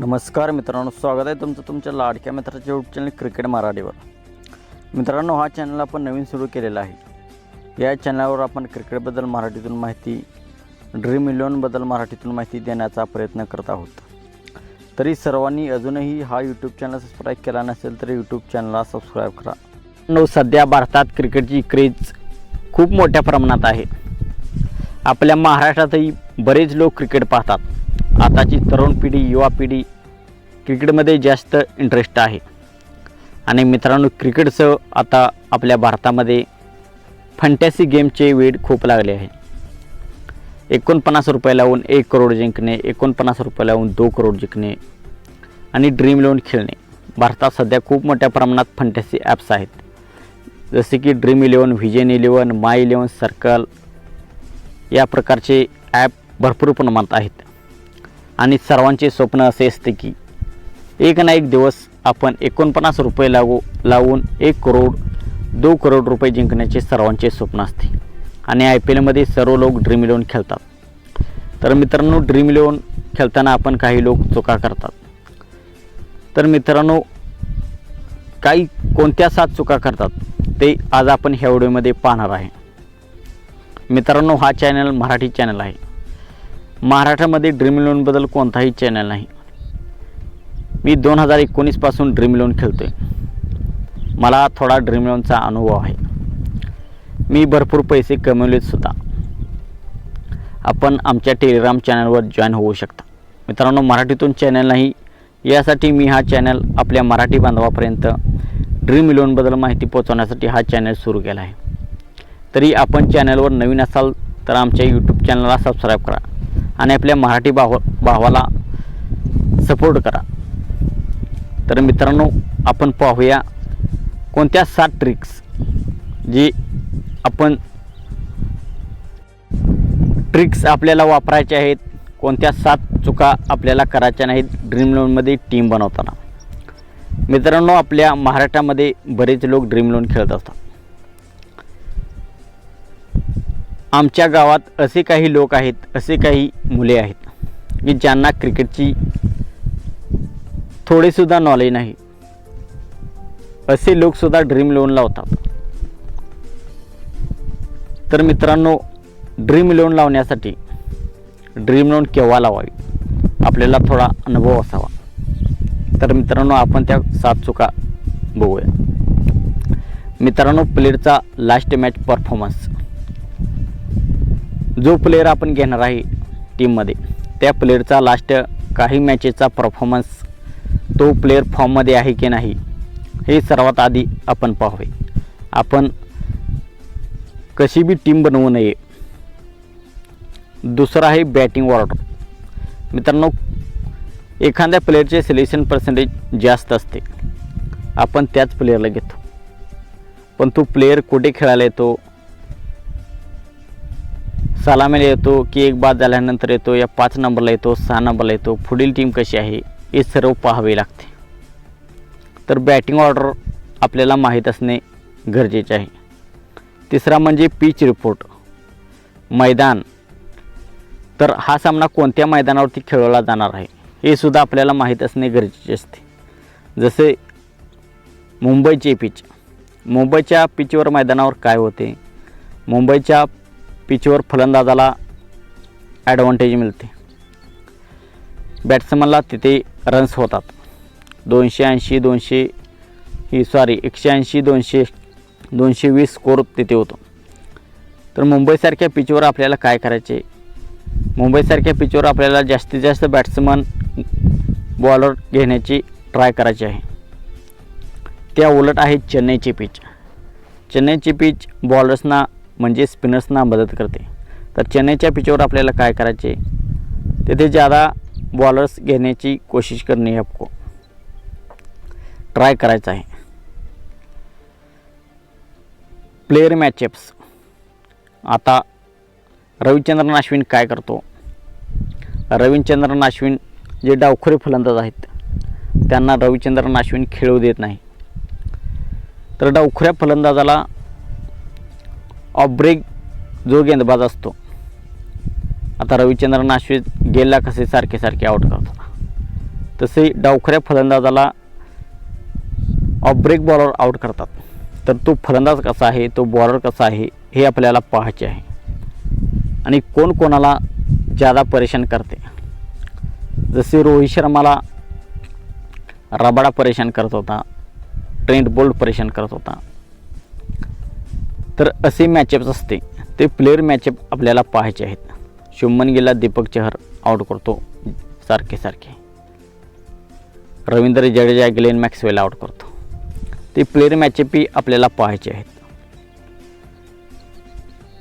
नमस्कार मित्रांनो स्वागत आहे तुमचं तुमच्या लाडक्या मित्राच्या यूट्यूब चॅनल क्रिकेट मराठीवर. मित्रांनो हा चॅनल आपण नवीन सुरू केलेला आहे. या चॅनलवर आपण क्रिकेटबद्दल मराठीतून माहिती ड्रीम इलेवनबद्दल मराठीतून माहिती देण्याचा प्रयत्न करत आहोत. तरी सर्वांनी अजूनही हा यूट्यूब चॅनल सबस्क्राईब केला नसेल तर यूट्यूब चॅनलला सबस्क्राईब करा. नो सध्या भारतात क्रिकेटची क्रेज खूप मोठ्या प्रमाणात आहे. आपल्या महाराष्ट्रातही बरेच लोक क्रिकेट पाहतात. आताची तरुण पिढी युवा पिढी क्रिकेटमध्ये जास्त इंटरेस्ट आहे. आणि मित्रांनो क्रिकेटचं आता आपल्या भारतामध्ये फंटॅसी गेमचे वेळ खूप लागले आहे. एकोणपन्नास रुपये लावून एक करोड जिंकणे एकोणपन्नास रुपये लावून दो करोड जिंकणे आणि ड्रीम इलेवन खेळणे. भारतात सध्या खूप मोठ्या प्रमाणात फंटॅसी ॲप्स आहेत. जसे की Dream Eleven Vision Eleven My Eleven Circle या प्रकारचे ॲप भरपूर प्रमाणात आहेत. आणि सर्वांचे स्वप्न असे असते की एक ना एक दिवस आपण एकोणपन्नास रुपये लागू लावून एक करोड दो करोड रुपये जिंकण्याचे सर्वांचे स्वप्न असते. आणि आय पी एलमध्ये सर्व लोक ड्रीम इलेवन खेळतात. तर मित्रांनो ड्रीम इलेवन खेळताना आपण काही लोक चुका करतात. तर मित्रांनो काही कोणत्या सात चुका करतात ते आज आपण ह्या व्हिडिओमध्ये पाहणार आहे. मित्रांनो हा चॅनल मराठी चॅनल आहे. महाराष्ट्रामध्ये ड्रीम इलेवनबद्दल कोणताही चॅनल नाही. मी दोन हजार एकोणीसपासून ड्रीम इलेवन खेळतो आहे मला थोडा ड्रीम इलेवनचा अनुभव आहे. मी भरपूर पैसे कमवलेत सुद्धा. आपण आमच्या टेलिग्राम चॅनलवर जॉईन होऊ शकता. मित्रांनो मराठीतून चॅनल नाही. यासाठी मी हा चॅनल आपल्या मराठी बांधवापर्यंत ड्रीम इलेवनबद्दल माहिती पोहोचवण्यासाठी हा चॅनल सुरू केला आहे. तरी आपण चॅनलवर नवीन असाल तर आमच्या यूट्यूब चॅनलला सबस्क्राईब करा. आणि आपल्या मराठी भाव भावाला सपोर्ट करा. तर मित्रांनो आपण पाहूया कोणत्या सात ट्रिक्स जी आपण ट्रिक्स आपल्याला वापरायचे आहेत कोणत्या सात चुका आपल्याला करायच्या नाहीत ड्रीम लोनमध्ये टीम बनवताना. मित्रांनो आपल्या महाराष्ट्रामध्ये बरेच लोक ड्रीम लोन खेळत असतात. आमच्या गावात असे काही लोक आहेत असे काही मुले आहेत. की ज्यांना क्रिकेटची थोडेसुद्धा नॉलेज नाही. असे लोकसुद्धा ड्रीम लोन लावतात तर मित्रांनो ड्रीम लोन लावण्यासाठी ड्रीम लोन केव्हा लावावी? आपल्याला थोडा अनुभव असावा. तर मित्रांनो आपण त्या सात चुका बघूया. मित्रांनो प्लेअरचा लास्ट मॅच परफॉर्मन्स जो प्लेअर आपण घेणार आहे टीममध्ये त्या प्लेअरचा लास्ट काही मॅचेसचा परफॉर्मन्स तो प्लेअर फॉर्ममध्ये आहे की नाही हे सर्वात आधी आपण पाहावे आपण कशी बी टीम बनवू नये दुसरं आहे बॅटिंग ऑर्डर मित्रांनो एखाद्या प्लेअरचे सिलेक्शन पर्सेंटेज जास्त असते. आपण त्याच प्लेअरला घेतो. पण तो प्लेअर कुठे खेळायला येतो सलामीला येतो की एक बाद झाल्यानंतर येतो या पाच नंबरला येतो सहा नंबरला येतो. पुढील टीम कशी आहे हे सर्व पाहावे लागते. तर बॅटिंग ऑर्डर आपल्याला माहीत असणे गरजेचे आहे. तिसरा म्हणजे पिच रिपोर्ट मैदान. तर हा सामना कोणत्या मैदानावरती खेळवला जाणार आहे हे सुद्धा आपल्याला माहीत असणे गरजेचे असते. जसे मुंबईचे पिच मुंबईच्या पिचवर मैदानावर काय होते? मुंबईच्या पिचवर फलंदाजाला ॲडव्हान्टेज मिळते. बॅट्समनला तिथे रन्स होतात. दोनशे ऐंशी दोनशे ही सॉरी एकशे ऐंशी दोनशे दोनशे वीस स्कोर तिथे होतो. तर मुंबईसारख्या पिचवर आपल्याला काय करायचे? मुंबईसारख्या पिचवर आपल्याला जास्तीत जास्त बॅट्समन बॉलर घेण्याची ट्राय करायची आहे. त्या उलट आहे चेन्नईची पिच चेन्नईची पिच बॉलर्सना म्हणजे स्पिनर्सना मदत करते. तर चेन्नईच्या पिचवर आपल्याला काय करायचे? तेथे जादा बॉलर्स घेण्याची कोशिश करणे आपको ट्राय करायचं आहे. प्लेयर मॅचअप्स आता रविचंद्रन अश्विन काय करतो? रविचंद्रन अश्विन जे डावखरे फलंदाज आहेत त्यांना रविचंद्रन अश्विन खेळू देत नाही. तर डावखऱ्या फलंदाजाला ऑफ ब्रेक जो गेंदबाज असतो. आता रविचंद्रन अश्विन गेला कसे सारखे सारखे आउट करतो तसे डावखऱ्या फलंदाजाला ऑफ ब्रेक बॉलर आउट करतात. तर तो फलंदाज कसा आहे तो बॉलर कसा आहे हे आपल्याला पाहायचे आहे. आणि कोण कोणाला जादा परेशान करते. जसे रोहित शर्माला रबाडा परेशान करत होता ट्रेंट बोल्ट परेशान करत होता तर असे मॅचअप्स असते. ते प्लेअर मॅचअप आपल्याला पाहायचे आहेत. शुभमन गिलला दीपक चहर आउट करतो. सारखे सारखे. Ravindra Jadeja Glenn Maxwell out करतो. ते प्लेअर मॅचअपही आपल्याला पाहायचे आहेत.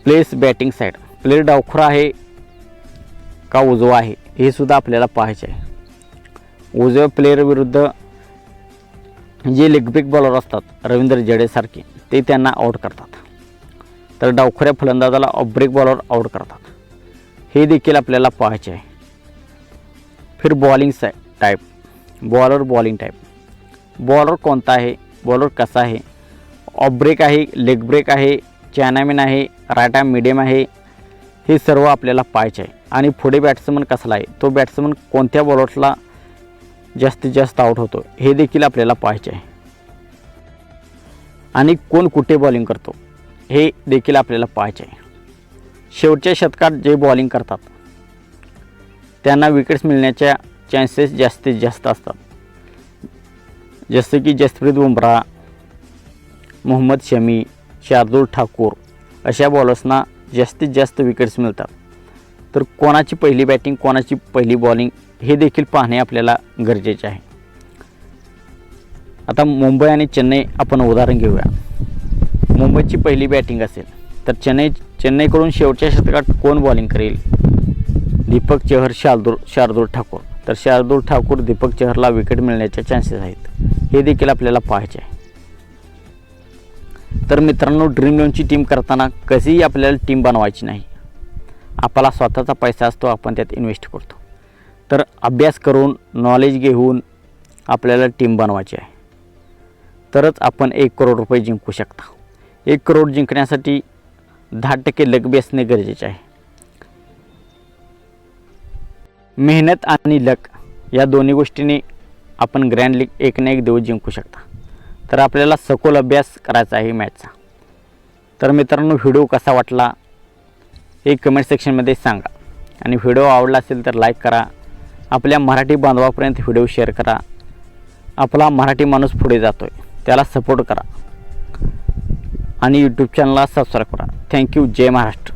प्लेस बॅटिंग साईड प्लेअर डावखरा आहे का उजवा आहे हे सुद्धा आपल्याला पाहायचे आहे. उजव्या प्लेअर विरुद्ध जे लेग ब्रेक बॉलर असतात रवींद्र जडेसारखे ते त्यांना आउट करतात. तर डावखऱ्या फलंदाजाला ऑब्रेक बॉलवर बॉलर आउट करतात. हे देखील आपल्याला पाहायचे आहे. फिर bowling side type bowler bowling type bowler कोणता आहे? बॉलर कसा आहे? ऑफ ब्रेक आहे लेग ब्रेक आहे चॅनामिन आहे राईट आर्म मिडियम आहे. हे सर्व आपल्याला पाहायचे आहे. आणि पुढे बॅट्समन कसला आहे? तो बॅट्समन कोणत्या बॉलर्सला जास्तीत जास्त आउट होतो? हे देखील आपल्याला पाहायचे आहे. आणि कोण कुठे बॉलिंग करतो? हे देखील आपल्याला पाहायचे आहे. शेवटच्या शतकात जे बॉलिंग करतात त्यांना विकेट्स मिळण्याच्या चान्सेस जास्तीत जास्त असतात. जसे की जसप्रीत बुमराह मोहम्मद शमी शार्दूल ठाकूर अशा बॉलर्सना जास्तीत जास्त विकेट्स मिळतात. तर कोणाची पहिली बॅटिंग कोणाची पहिली बॉलिंग हे देखील पाहणे आपल्याला गरजेचे आहे. आता मुंबई आणि चेन्नई आपण उदाहरण घेऊया. मुंबईची पहिली बॅटिंग असेल. तर चेन्नई चेन्नईकडून शेवटच्या शतकात कोण बॉलिंग करेल? दीपक चहर शार्दूल शार्दूल ठाकूर. तर शार्दूल ठाकूर दीपक चहरला विकेट मिळण्याचे चान्सेस आहेत. हे देखील आपल्याला पाहायचे आहे. तर मित्रांनो ड्रीम इलेव्हनची टीम करताना कधीही आपल्याला टीम बनवायची नाही. आपला स्वतःचा पैसा असतो आपण त्यात इन्व्हेस्ट करतो. तर अभ्यास करून नॉलेज घेऊन आपल्याला टीम बनवायची आहे. तरच आपण एक करोड रुपये जिंकू शकता. एक करोड जिंकण्यासाठी दहा टक्के लकबी असणे गरजेचे आहे. मेहनत आणि लक या दोन्ही गोष्टींनी आपण ग्रँड लीग एक ना एक दिवस जिंकू शकता. तर आपल्याला सखोल अभ्यास करायचा आहे मॅचचा. तर मित्रांनो व्हिडिओ कसा वाटला हे कमेंट सेक्शनमध्ये सांगा. आणि व्हिडिओ आवडला असेल तर लाईक करा. आपल्या मराठी बांधवापर्यंत व्हिडिओ शेअर करा. आपला मराठी माणूस पुढे जातो आहे त्याला सपोर्ट करा. आणि यूट्यूब चॅनलला सबस्क्राईब करा. थँक्यू जय महाराष्ट्र.